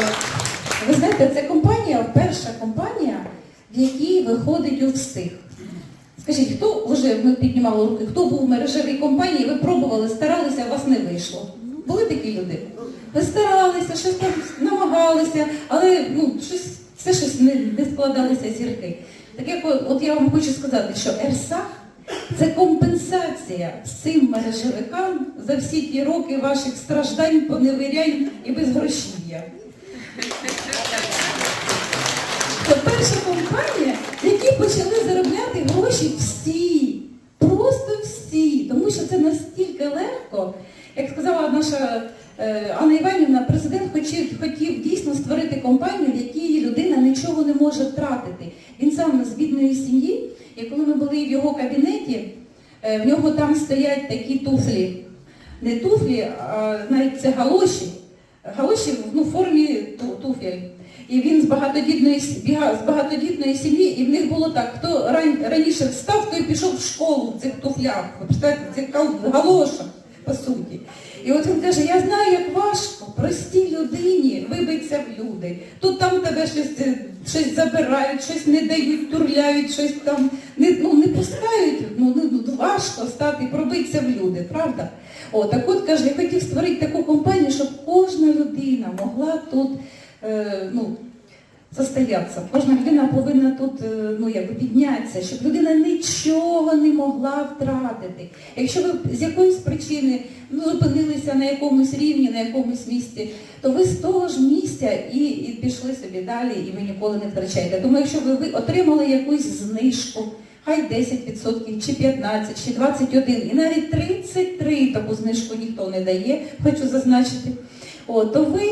Е, Ви знаєте, це компанія, перша компанія, в якій виходить у всіх. Скажіть, хто вже ми піднімали руки, хто був в мережевій компанії, ви пробували, старалися, а у вас не вийшло. Були такі люди? Ви старалися, щось там намагалися, але ну, щось, все щось не, не складалися зірки. Так як от, я вам хочу сказати, що ЕРСАХ це компенсація всім мережевикам за всі ті роки ваших страждань, поневірянь і безгрошів'я. Це перша компанія, які почали заробляти гроші всі. Просто всі. Тому що це настільки легко. Як сказала наша е, Анна Іванівна, президент хотів, хотів дійсно створити компанію, в якій людина нічого не може втратити. Він сам з бідної сім'ї, і коли ми були в його кабінеті, е, в нього там стоять такі туфлі. Не туфлі, а навіть це галоші ну, в формі ту- туфель. І він з багатодітної, с- біга- з багатодітної сім'ї, і в них було так, хто ран, раніше встав, той пішов в школу туфлях. Ви представляєте, в цих по суті. І от він каже, я знаю, як важко простій людині вибитися в люди. Тут там тебе щось, е, щось забирають, щось не дають, турляють, щось там не, ну, не пускають. Ну, ну, ну, важко стати, пробитися в люди, правда? О, так от каже, я хотів створити таку компанію, щоб кожна людина могла тут е, ну, состоятися. Кожна людина повинна тут е, ну, якби піднятися, щоб людина нічого не могла втратити. Якщо ви з якоїсь причини ну, зупинилися на якомусь рівні, на якомусь місці, то ви з того ж місця і, і пішли собі далі, і ви ніколи не втрачаєте. Тому якщо ви, ви отримали якусь знижку, хай 10%, чи 15, чи 21, і навіть 33 таку знижку ніхто не дає, хочу зазначити, О, то ви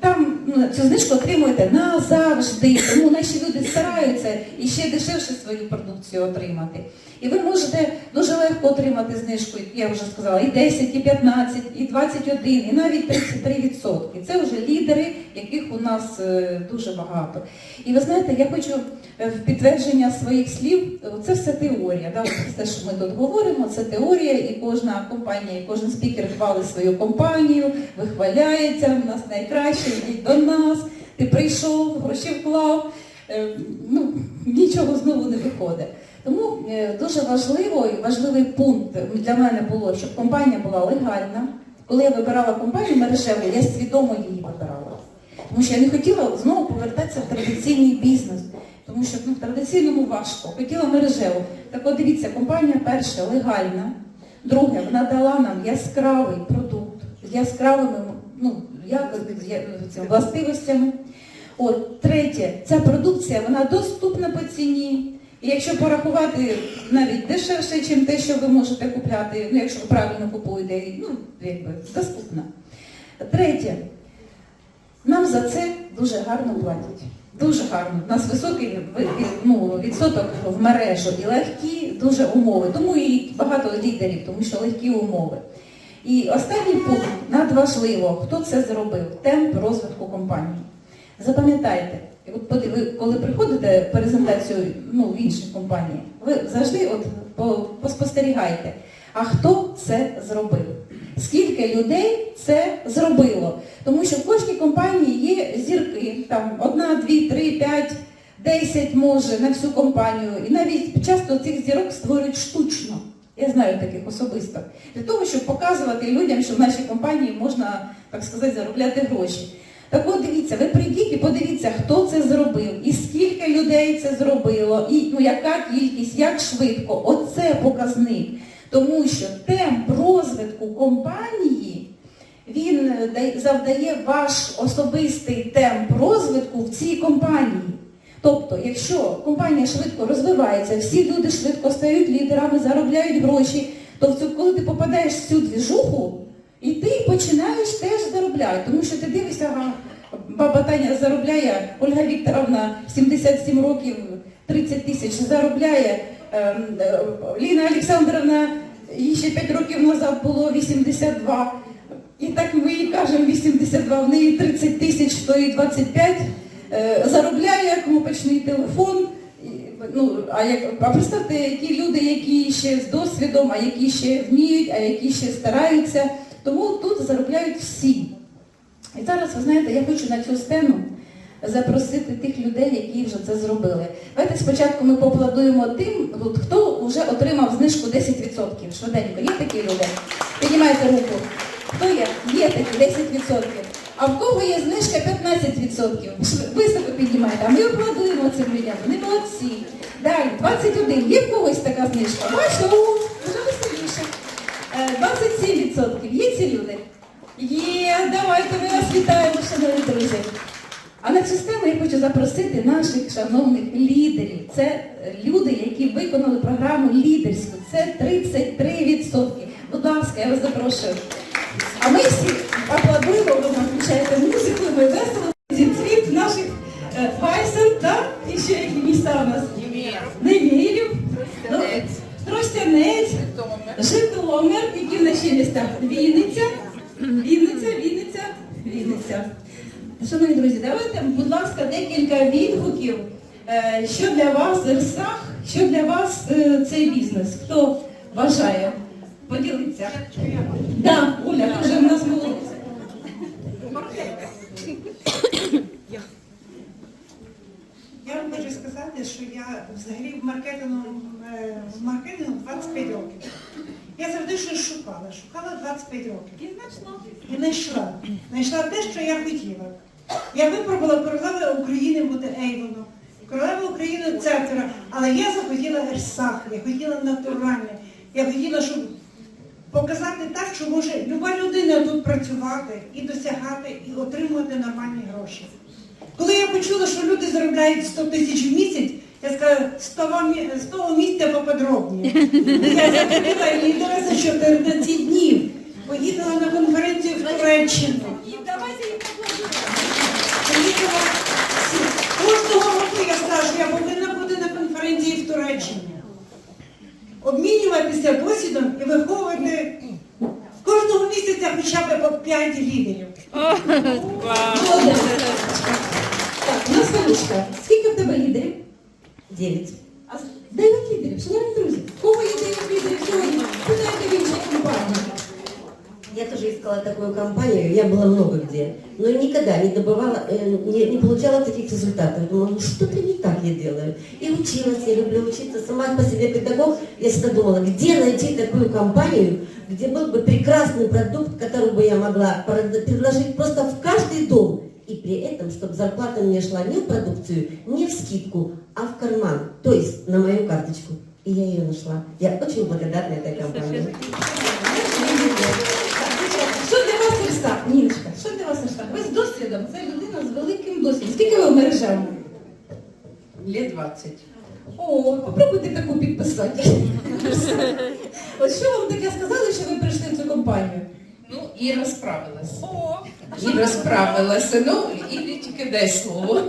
там ну, цю знижку отримуєте назавжди. Тому наші люди стараються і ще дешевше свою продукцію отримати. І ви можете дуже легко отримати знижку, я вже сказала, і 10, і 15, і 21, і навіть 33%. Це вже лідери, яких у нас е, дуже багато. І ви знаєте, я хочу е, в підтвердження своїх слів, е, це все теорія. Да? Все, що ми тут говоримо, це теорія, і кожна компанія, і кожен спікер хвалить свою компанію, вихваляється, в нас найкраще, йдіть до нас, ти прийшов, гроші вклав. Е, Ну, нічого знову не виходить. Тому е, дуже важливо і важливий пункт для мене було, щоб компанія була легальна. Коли я вибирала компанію мережеву, я свідомо її вибирала. Тому що я не хотіла знову повертатися в традиційний бізнес. Тому що ну, традиційному важко. Хотіла мережеву. Так от дивіться, компанія перша легальна. Друге, вона дала нам яскравий продукт з яскравими ну, властивостями. От, третє, ця продукція вона доступна по ціні. І якщо порахувати навіть дешевше, ніж те, що ви можете купляти, ну якщо ви правильно купуєте, ну, якби доступна. Третє, нам за це дуже гарно платять. Дуже гарно. У нас високий ну, відсоток в мережу і легкі дуже умови. Тому і багато лідерів, тому що легкі умови. І останній пункт надважливо, хто це зробив, темп розвитку компанії. Запам'ятайте, ви коли приходите презентацію ну, в іншій компанії, ви завжди от поспостерігайте, а хто це зробив? Скільки людей це зробило? Тому що в кожній компанії є зірки, там одна, дві, три, п'ять, десять може на всю компанію. І навіть часто цих зірок створюють штучно. Я знаю таких особисто. Для того, щоб показувати людям, що в нашій компанії можна, так сказати, заробляти гроші. Так от дивіться, ви прийдіть і подивіться, хто це зробив, і скільки людей це зробило, і ну, яка кількість, як швидко. Оце показник. Тому що темп розвитку компанії, він е, завдає ваш особистий темп розвитку в цій компанії. Тобто, якщо компанія швидко розвивається, всі люди швидко стають лідерами, заробляють гроші, то коли ти попадаєш в цю двіжуху, і ти починаєш теж заробляти. Тому що ти дивишся, ага, баба Таня заробляє, Ольга Вікторовна 77 років 30 тисяч заробляє, ем, е, Ліна Олександровна, їй ще 5 років назад було 82. І так ми їй кажемо 82, в неї 30 тисяч, то і 25, е, заробляє кнопочний телефон. Ну, а, як, а представте, які люди, які ще з досвідом, а які ще вміють, а які ще стараються. Тому тут заробляють всі. І зараз, ви знаєте, я хочу на цю сцену запросити тих людей, які вже це зробили. Давайте спочатку ми поаплодуємо тим, хто вже отримав знижку 10%. Швиденько. Є такі люди? Піднімайте руку. Хто є? Є такі 10%. А в кого є знижка 15%? Високо піднімайте. А ми аплодуємо цим людям. Вони молодці. Далі, 21. Є в когось така знижка? О, вже веселіше. Е, 27%. Є ці люди? Є, давайте ми вас вітаємо, шановні друзі. А на цю сцену я хочу запросити наших шановних лідерів. Це е, люди, які виконали програму лідерську. Це 33%. Будь ласка, я вас запрошую. А ми всі аплодуємо, ви включаєте музику, ми весело цвіт наших е, Файсен, так? І ще які міста у нас? Немірів, ну, Тростянець, Житомир, які в наші міста? Вінниця, Вінниця, Вінниця, Вінниця. Шановні друзі, давайте, будь ласка, декілька відгуків, е, що для вас РСАХ, що для вас е, цей бізнес. Хто бажає поділитися? Да, Оля, вже в нас молодець. Я вам хочу сказати, що я взагалі в маркетингу, е, в маркетингу 25 років. Я завжди щось шукала, шукала 25 років. І знайшла. І знайшла. Знайшла те, що я хотіла. Я випробувала королева України бути Ейвоном, королева України Церкера, але я захотіла Ерсах, я хотіла натуральне. Я хотіла, щоб показати так, що може люба людина тут працювати і досягати, і отримувати нормальні гроші. Коли я почула, що люди заробляють 100 тисяч в місяць, я сказала, з того, мі- з того місця поподробніше. Я закупила лідера за 14 днів. Поїхала на конференцію в Туреччину. Поїхала кожного року я скажу, я повинна бути на конференції в Туреччині. Обмінюватися досвідом і виховувати кожного місяця хоча б по 5 лідерів. Молодець. Так, у нас Скільки в тебе лідерів? Девять. Дев'ять лідерів, шановні друзі. Кого є дев'ять лідерів сьогодні? Питайте в іншій компанії. Я тоже искала такую компанию, я была много где, но никогда не добывала, э, не, не получала таких результатов. Думала, ну что-то не так я делаю. И училась, я люблю учиться, сама по себе педагог. Я всегда думала, где найти такую компанию, где был бы прекрасный продукт, который бы я могла предложить просто в каждый дом. И при этом, чтобы зарплата мне шла не в продукцию, не в скидку, а в карман, то есть на мою карточку. И я ее нашла. Я очень благодарна этой компании. Ірса? Ніночка, що для вас Ірса? Ви з досвідом, це людина з великим досвідом. Скільки ви в мережах? Лет 20. О, попробуйте таку підписати. От що вам таке сказали, що ви прийшли в цю компанію? Ну, Іра справилася. Іра справилася. Ну, Ірі тільки дай слово.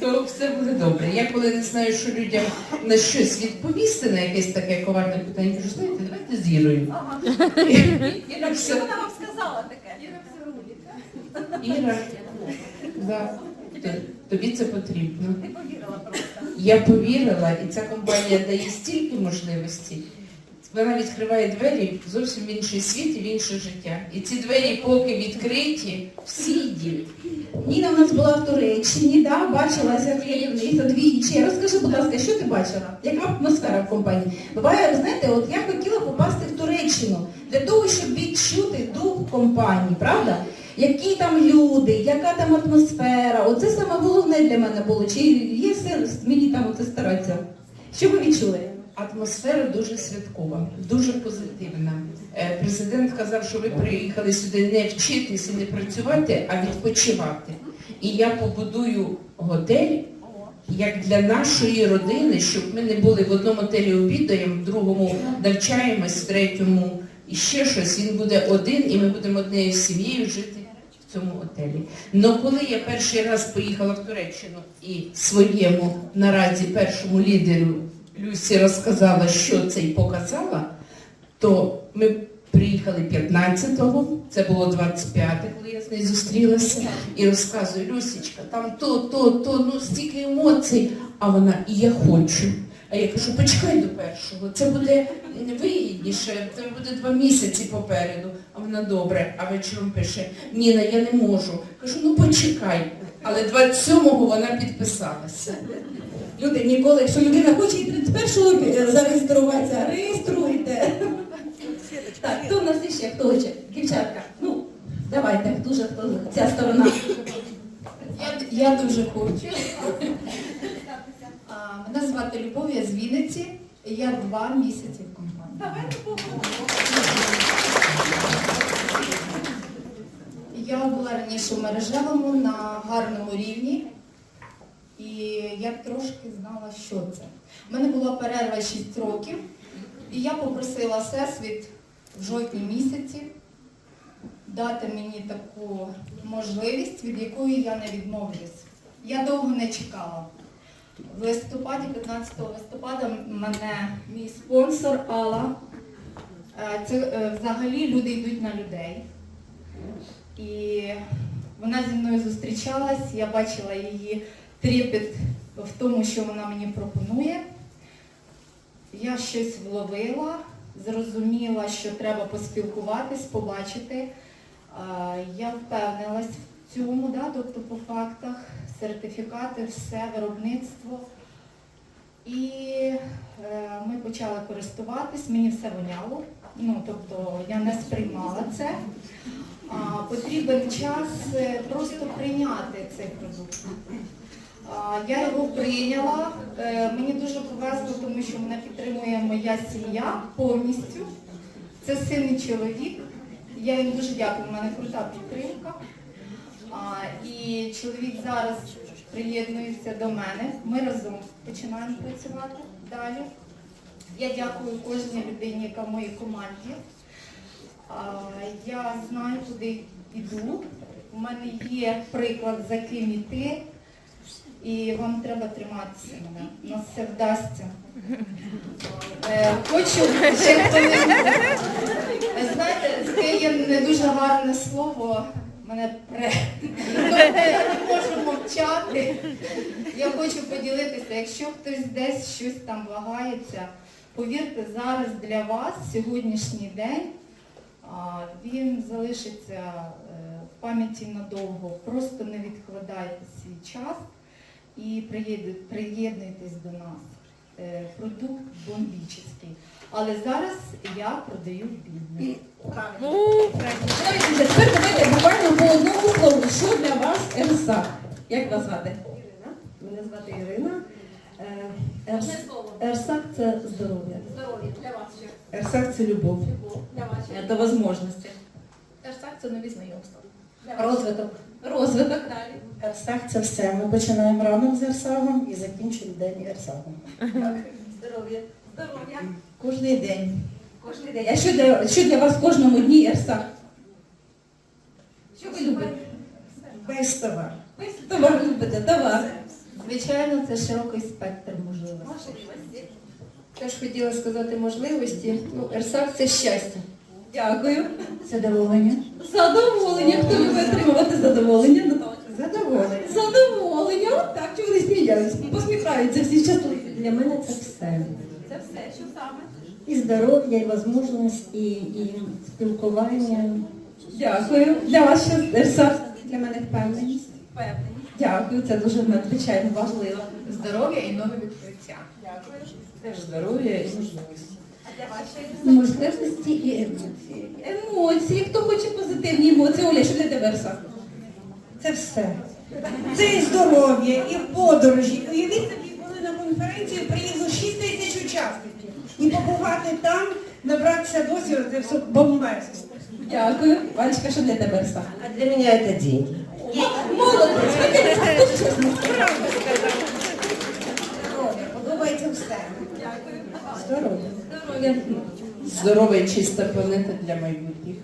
То все буде добре. Я коли не знаю, що людям на щось відповісти, на якесь таке коварне питання, кажу, знаєте, давайте з Ірою. Іра все. Вона вам сказала таке. Іра все рулить. Іра, да. Тобі це потрібно. Ти повірила просто. Я повірила, і ця компанія дає стільки можливостей. Вона відкриває двері зовсім в інший світ і в інше життя. І ці двері, поки відкриті, всі йдуть. Ніна в нас була в Туреччині, да, бачилася керівництво двічі. Розкажи, будь ласка, що ти бачила? Яка атмосфера в компанії? Буває, знаєте, от я хотіла попасти в Туреччину для того, щоб відчути дух компанії, правда? Які там люди, яка там атмосфера. Оце саме головне для мене було. Чи є сенс мені там оце старатися? Що ви відчули? Атмосфера дуже святкова, дуже позитивна. Е, Президент казав, що ви приїхали сюди не вчитись і не працювати, а відпочивати. І я побудую готель як для нашої родини, щоб ми не були в одному готелі обідаємо, в другому навчаємось, в третьому і ще щось. Він буде один, і ми будемо однією сім'єю жити цьому готелі. Но коли я перший раз поїхала в Туреччину і своєму наразі першому лідеру Люсі розказала, що це і показала, то ми приїхали 15-го, це було 25-те, коли я з нею зустрілася, і розказую, Люсічка, там то, то, то, ну стільки емоцій. А вона, і я хочу. А я кажу, почекай до першого, це буде вигідніше, це буде два місяці попереду. А вона добре, а вечором пише, Ніна, я не можу. Кажу, ну почекай. Але 27-го вона підписалася. Люди ніколи, якщо людина хоче і 31-го зареєструватися, реєструйте. Так, хто в нас іще? Хто хоче? Дівчатка, ну, давайте, хто же, хто ця сторона. Я, я дуже хочу. Мене звати Любов, я з Вінниці. Я два місяці в компанії. Я була раніше в мережевому на гарному рівні. І я трошки знала, що це. У мене була перерва 6 років, і я попросила Всесвіт в жовтні місяці дати мені таку можливість, від якої я не відмовлюсь. Я довго не чекала. В листопаді, 15 листопада, мене мій спонсор Алла. е, Це е, взагалі люди йдуть на людей. І вона зі мною зустрічалась, я бачила її трепет в тому, що вона мені пропонує. Я щось вловила, зрозуміла, що треба поспілкуватись, побачити. Я впевнилась цьому, да, тобто по фактах, сертифікати, все, виробництво. І е, ми почали користуватись, мені все воняло, ну, тобто я не сприймала це. А, потрібен час е, просто прийняти цей продукт. А, Я його прийняла. Е, Мені дуже повезло, тому що мене підтримує моя сім'я повністю. Це син і чоловік. Я їм дуже дякую, у мене крута підтримка. А, І чоловік зараз приєднується до мене. Ми разом починаємо працювати далі. Я дякую кожній людині, яка в моїй команді. А, Я знаю, куди йду. У мене є приклад, за ким йти. І вам треба триматися мене. У нас все вдасться. Е, Хочу ще хто не знаєте, таке є не дуже гарне слово. Мене пре. Я не можу мовчати. Я хочу поділитися, якщо хтось десь щось там вагається, повірте, зараз для вас сьогоднішній день він залишиться е, в пам'яті надовго. Просто не відкладайте свій час і приєднуйтесь до нас. Е, Продукт бомбічний. Але зараз я продаю бідне. Тепер давайте буквально по одному слову. Що для вас РСА? Як вас звати? Ірина. Мене звати Ірина. Ерсак це здоров'я. Здоров'я для вас ще. Ерсак це любов. Для вас ще. До возможності. Терсак це нові знайомства. Розвиток. Розвиток. Далі. Ерсак це все. Ми починаємо ранок з Ерсагом і закінчуємо день Ерсагом. Здоров'я. Здоров'я. Кожний день. Кожен день. А що для, що для вас в кожному дні РСА? Що ви любите? Весь товар. Ви товар любите, товар. Звичайно, це широкий спектр можливостей. Можливості. Теж хотіла сказати можливості. Ну, Ерсак це щастя. Дякую. Задоволення. Задоволення. Хто любить отримувати задоволення? Наталя? Задоволений. Задоволення. Так, чого вони сміялись? Посміхаються всі щасливі. Для мене це все. Це все, що саме? І здоров'я, і можливість, і, і спілкування. Дякую. Для вас що РСА? Для мене впевненість. Впевнені. Дякую, це дуже надзвичайно важливо. Здоров'я і нове відкриття. Дякую. Теж здоров'я і можливості. Можливості і емоції. Емоції. Хто хоче позитивні емоції? Оля, що для тебе РСА? Це все. Це і здоров'я, і подорожі. Уявіть собі, коли на конференцію приїхало 6 тисяч учасників. І побувати там, набратися досвіду, це все бомбезно. Дякую. Валечка, що для тебе РСА? А для меня это деньги. Молодець, чесно? Здоров'я, подобається все. Здоров'я. Здоров'я. Здорова і чиста планета для майбутніх.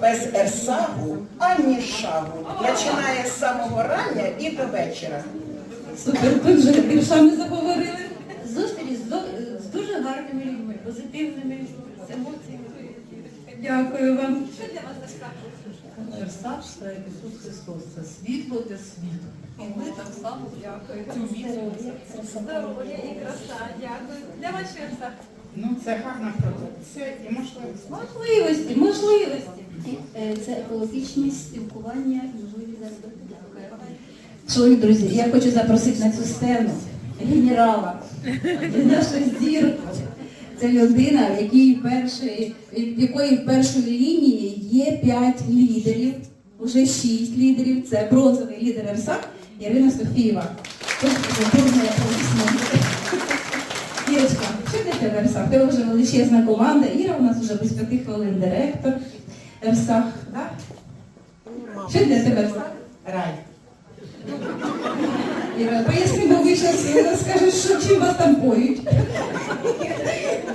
Без ерсагу ані шагу. Починає з самого рання і до вечора. Супер, ви вже віршами заговорили. Зустріч з, до- з дуже гарними людьми, позитивними, з емоціями. Дякую вам. що для вас Дашка? Ерсач та Ісус Христос. Це світло для світу. І ми так само цю місію. Здоров'я і краса, дякую. Для вас Ерсак? Ну, це гарна продукція і можливість. Можливості, можливості. Е, Це екологічне спілкування і можливість заробити. Шановні друзі, я хочу запросити на цю сцену генерала, нашу зірку. Це людина, в якій першої, в якої в першій лінії є п'ять лідерів, вже шість лідерів. Це бронзовий лідер РСА Ірина Софієва. Аплодисменти. Ірочка, що для тебе РСА? В тебе вже величезна команда. Іра у нас вже без п'яти хвилин директор РСА. Так? Що для тебе РСА? Рай. Іра, поясни, бо ви зараз скажеш, що чим вас там поють.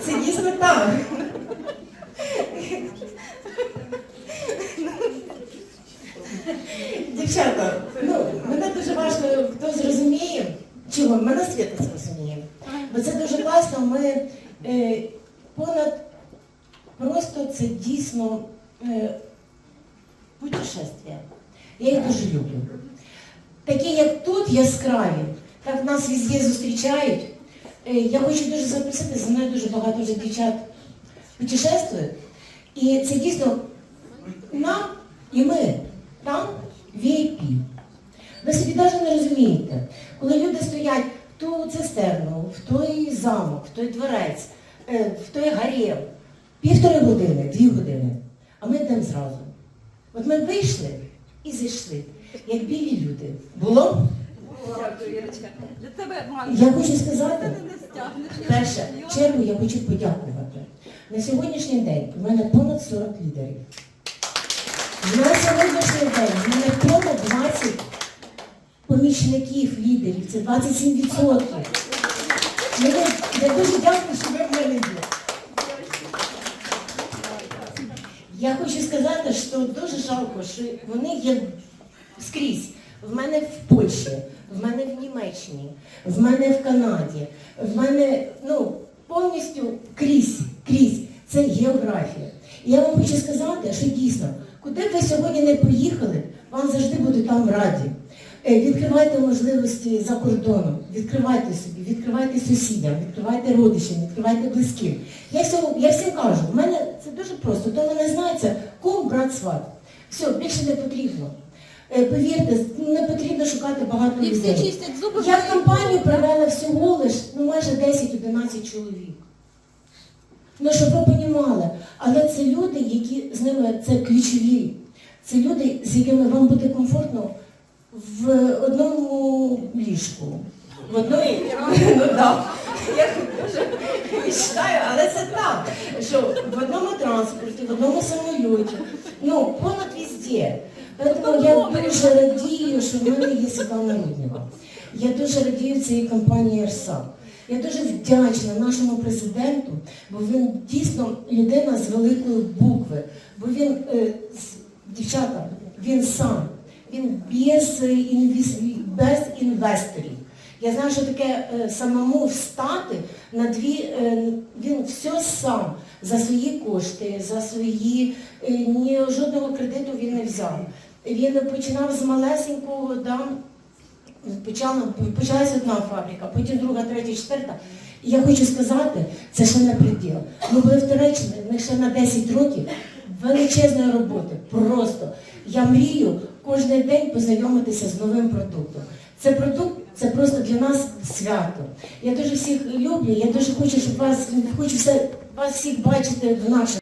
Це дійсно так. Дівчата, ну, мене дуже важливо, хто зрозуміє, чого, мене світло зрозуміє. Бо це дуже класно, ми е, понад просто це дійсно е, путешествия. Я їх дуже люблю. Такі, як тут, яскраві, так нас везде зустрічають. Е, Я хочу дуже запросити, зі мною дуже багато вже дівчат путешествують. І це дійсно нам і ми там VIP. Ви собі навіть не розумієте, коли люди стоять в ту цистерну, в той замок, в той дворець, е, в той гарем, півтори години, дві години, а ми йдемо зразу. От ми вийшли і зайшли, як білі люди. Було? Для тебе, Ман, Я хочу сказати, не стягнеш. в чергу я хочу подякувати. На сьогоднішній день в мене понад 40 лідерів. На сьогоднішній день в мене понад 20 помічників лідерів. Це 27%. Мені, я дуже дякую, що ви в мене є. Я хочу сказати, що дуже жалко, що вони є скрізь. В мене в Польщі, в мене в Німеччині, в мене в Канаді, в мене ну, повністю крізь, крізь. Це географія. І я вам хочу сказати, що дійсно, куди б ви сьогодні не поїхали, вам завжди будуть там раді. Е, Відкривайте можливості за кордоном, відкривайте собі, відкривайте сусідям, відкривайте родичам, відкривайте близьким. Я, всьому, я всім кажу, в мене це дуже просто. Хто мене знає, це кум, брат, сват. Все, більше не потрібно. Е, Повірте, не потрібно шукати багато І всі людей. чистять зуби. Я в компанію провела всього лиш ну, майже 10-11 чоловік. Ну, щоб ви понімали, але це люди, які з ними це ключові. Це люди, з якими вам буде комфортно в одному ліжку. В одної, ну так. Я дуже мечтаю, але це так, що в одному транспорті, в одному самольоті, ну, понад везде. Тому я дуже радію, що в мене є Світлана Руднєва. Я дуже радію цієї компанії «Ерсак». Я дуже вдячна нашому президенту, бо він дійсно людина з великої букви. Бо він, е, дівчата, він сам, він без, е, без інвесторів. Я знаю, що таке е, самому встати на дві, він все сам за свої кошти, за свої, ні жодного кредиту він не взяв. Він починав з малесенького, да, почала, почалася одна фабрика, потім друга, третя, четверта. І я хочу сказати, це ще не приділ. Ми були в Туреччині, в ще на 10 років величезної роботи. Просто я мрію кожен день познайомитися з новим продуктом. Це продукт, це просто для нас свято. Я дуже всіх люблю, я дуже хочу, щоб вас хочу вас всіх бачити в нашому.